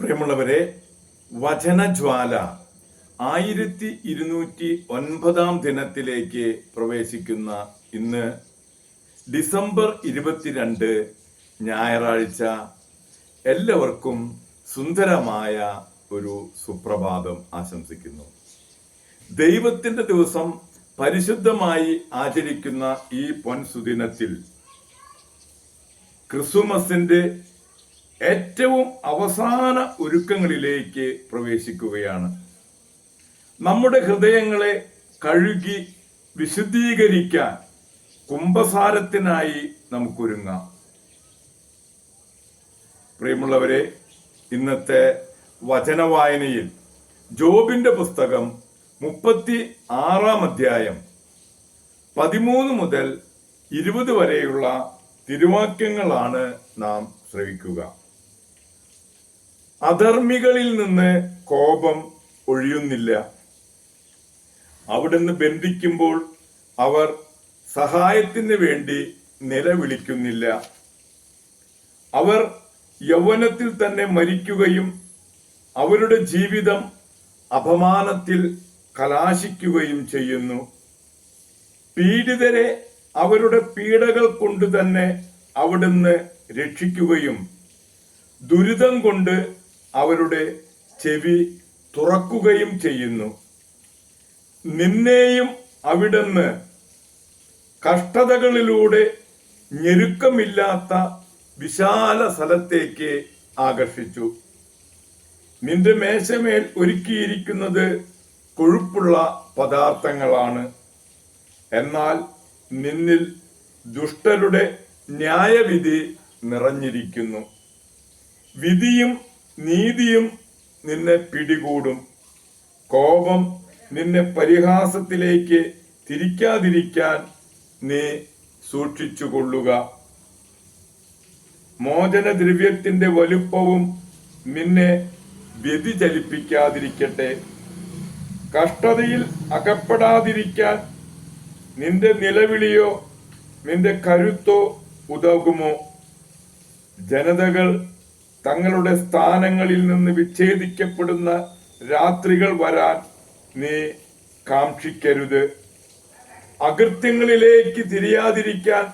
പ്രിയമുള്ളവരെ വചനജ്വാല ആയിരത്തി ഇരുന്നൂറ്റി ഒൻപതാം ദിനത്തിലേക്ക് പ്രവേശിക്കുന്ന ഇന്ന് ഡിസംബർ ഇരുപത്തിരണ്ട് ഞായറാഴ്ച എല്ലാവർക്കും സുന്ദരമായ ഒരു സുപ്രഭാതം ആശംസിക്കുന്നു. ദൈവത്തിന്റെ ദിവസം പരിശുദ്ധമായി ആചരിക്കുന്ന ഈ പൊൻസുദിനത്തിൽ ക്രിസ്തുമസിന്റെ ഏറ്റവും അവസാന ഒരുക്കങ്ങളിലേക്ക് പ്രവേശിക്കുകയാണ്. നമ്മുടെ ഹൃദയങ്ങളെ കഴുകി വിശുദ്ധീകരിക്കാൻ കുംഭസാരത്തിനായി നമുക്കൊരുങ്ങാം. പ്രിയമുള്ളവരെ ഇന്നത്തെ വചനവായനയിൽ ജോബിന്റെ പുസ്തകം മുപ്പത്തി ആറാം അധ്യായം പതിമൂന്ന് മുതൽ ഇരുപത് വരെയുള്ള തിരുവാക്യങ്ങളാണ് നാം ശ്രവിക്കുക. അധർമ്മികളിൽ നിന്ന് കോപം ഒഴിയുന്നില്ല. അവിടുന്ന് ബന്ധിക്കുമ്പോൾ അവർ സഹായത്തിന് വേണ്ടി നിലവിളിക്കുന്നില്ല. അവർ യൗവനത്തിൽ തന്നെ മരിക്കുകയും അവരുടെ ജീവിതം അപമാനത്തിൽ കലാശിക്കുകയും ചെയ്യുന്നു. പീഡിതരെ അവരുടെ പീഡകൾ കൊണ്ട് തന്നെ അവിടുന്ന് രക്ഷിക്കുകയും ദുരിതം കൊണ്ട് അവരുടെ ചെവി തുറക്കുകയും ചെയ്യുന്നു. നിന്നെയും അവിടുന്ന് കഷ്ടതകളിലൂടെ ഞെരുക്കമില്ലാത്ത വിശാല സ്ഥലത്തേക്ക് ആകർഷിച്ചു. നിന്റെ മേശമേൽ ഒരുക്കിയിരിക്കുന്നത് കൊഴുപ്പുള്ള പദാർത്ഥങ്ങളാണ്. എന്നാൽ നിന്നിൽ ദുഷ്ടരുടെ ന്യായവിധി നിറഞ്ഞിരിക്കുന്നു. വിധിയും നീതിയും നിന്നെ പിടികൂടും. കോപം നിന്നെ പരിഹാസത്തിലേക്ക് തിരിക്കാതിരിക്കാൻ നീ സൂക്ഷിച്ചുകൊള്ളുക. മോചനദ്രവ്യത്തിന്റെ വലുപ്പവും നിന്നെ വ്യതിചലിപ്പിക്കാതിരിക്കട്ടെ. കഷ്ടതയിൽ അകപ്പെടാതിരിക്കാൻ നിന്റെ നിലവിളിയോ നിന്റെ കരുത്തോ ഉതകുമോ? ജനതകൾ തങ്ങളുടെ സ്ഥാനങ്ങളിൽ നിന്ന് വിച്ഛേദിക്കപ്പെടുന്ന രാത്രികൾ വരാൻ നീ കാക്ഷിക്കരുത്. അകൃത്യങ്ങളിലേക്ക് തിരിയാതിരിക്കാൻ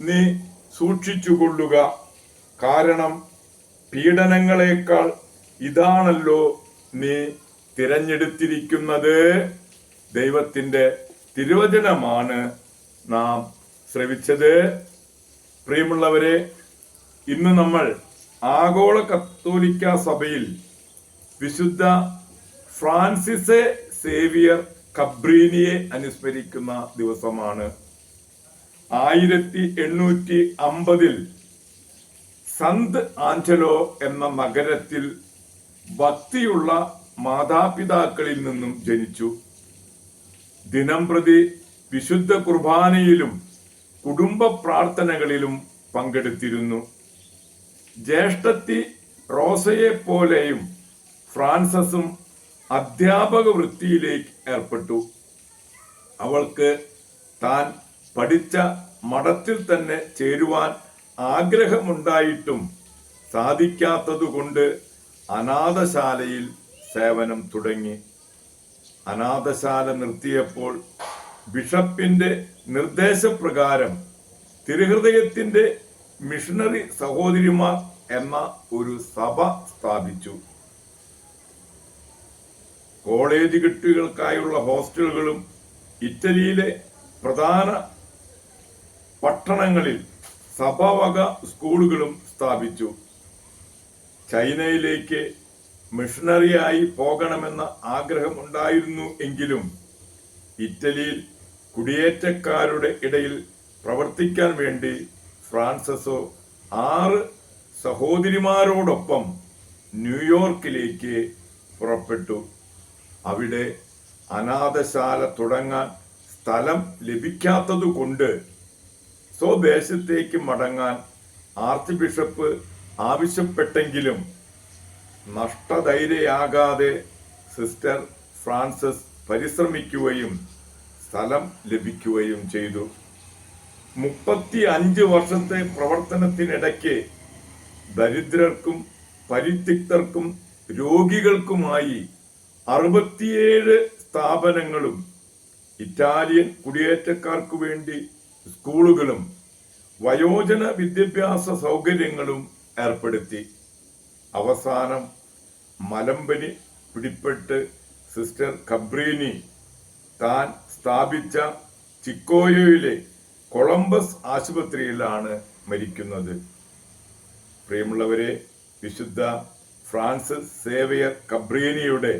നീ സൂക്ഷിച്ചുകൊള്ളുക. കാരണം പീഡനങ്ങളെക്കാൾ ഇതാണല്ലോ നീ തിരഞ്ഞെടുത്തിരിക്കുന്നത്. ദൈവത്തിന്റെ തിരുവചനമാണ് നാം ശ്രവിച്ചത്. പ്രിയമുള്ളവരെ ഇന്ന് നമ്മൾ ആഗോള കത്തോലിക്ക സഭയിൽ വിശുദ്ധ ഫ്രാൻസിസ് സേവിയർ കബ്രീനിയെ അനുസ്മരിക്കുന്ന ദിവസമാണ്. ആയിരത്തി എണ്ണൂറ്റി അമ്പതിൽ സന്ത് ആഞ്ചലോ എന്ന നഗരത്തിൽ ഭക്തിയുള്ള മാതാപിതാക്കളിൽ നിന്നും ജനിച്ചു. ദിനം പ്രതി വിശുദ്ധ കുർബാനയിലും കുടുംബ പ്രാർത്ഥനകളിലും പങ്കെടുത്തിരുന്നു. ജ്യേഷ്ഠത്തി റോസയെപ്പോലെയും ഫ്രാൻസസും അധ്യാപക വൃത്തിയിലേക്ക് ഏർപ്പെട്ടു. അവൾക്ക് താൻ പഠിച്ച മഠത്തിൽ തന്നെ ചേരുവാൻ ആഗ്രഹമുണ്ടായിട്ടും സാധിക്കാത്തതുകൊണ്ട് അനാഥശാലയിൽ സേവനം തുടങ്ങി. അനാഥശാല നിർത്തിയപ്പോൾ ബിഷപ്പിന്റെ നിർദ്ദേശപ്രകാരം തിരുഹൃദയത്തിന്റെ മിഷണറി സഹോദരിമാർ എന്ന ഒരു സഭ സ്ഥാപിച്ചു. കോളേജ് കുട്ടികൾക്കായുള്ള ഹോസ്റ്റലുകളും ഇറ്റലിയിലെ പ്രധാന പട്ടണങ്ങളിൽ സഭാവക സ്കൂളുകളും സ്ഥാപിച്ചു. ചൈനയിലേക്ക് മിഷണറിയായി പോകണമെന്ന ആഗ്രഹമുണ്ടായിരുന്നു എങ്കിലും ഇറ്റലിയിൽ കുടിയേറ്റക്കാരുടെ ഇടയിൽ പ്രവർത്തിക്കാൻ വേണ്ടി ഫ്രാൻസസോ ആറ് സഹോദരിമാരോടൊപ്പം ന്യൂയോർക്കിലേക്ക് പുറപ്പെട്ടു. അവിടെ അനാഥശാല തുടങ്ങാൻ സ്ഥലം ലഭിക്കാത്തതുകൊണ്ട് സ്വദേശത്തേക്ക് മടങ്ങാൻ ആർച്ച് ബിഷപ്പ് ആവശ്യപ്പെട്ടെങ്കിലും നഷ്ടധൈര്യയാകാതെ സിസ്റ്റർ ഫ്രാൻസിസ് പരിശ്രമിക്കുകയും സ്ഥലം ലഭിക്കുകയും ചെയ്തു. മുപ്പത്തി അഞ്ച് വർഷത്തെ പ്രവർത്തനത്തിനിടയ്ക്ക് ദരിദ്രർക്കും പരിത്യക്തർക്കും രോഗികൾക്കുമായി അറുപത്തിയേഴ് സ്ഥാപനങ്ങളും ഇറ്റാലിയൻ കുടിയേറ്റക്കാർക്ക് വേണ്ടി സ്കൂളുകളും വയോജന വിദ്യാഭ്യാസ സൗകര്യങ്ങളും ഏർപ്പെടുത്തി. അവസാനം മലമ്പനി പിടിപ്പെട്ട് സിസ്റ്റർ കബ്രീനി താൻ സ്ഥാപിച്ച ചിക്കോയോയിലെ കൊളംബസ് ആശുപത്രിയിലാണ് മരിക്കുന്നത്. പ്രിയമുള്ളവരെ വിശുദ്ധ ഫ്രാൻസിസ് സേവയർ കബ്രീനിയുടെ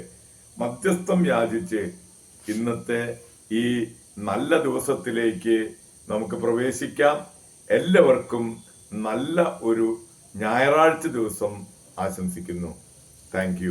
മധ്യസ്ഥം യാചിച്ച് ഇന്നത്തെ ഈ നല്ല ദിവസത്തിലേക്ക് നമുക്ക് പ്രവേശിക്കാം. എല്ലാവർക്കും നല്ല ഒരു ഞായറാഴ്ച ദിവസം ആശംസിക്കുന്നു. താങ്ക്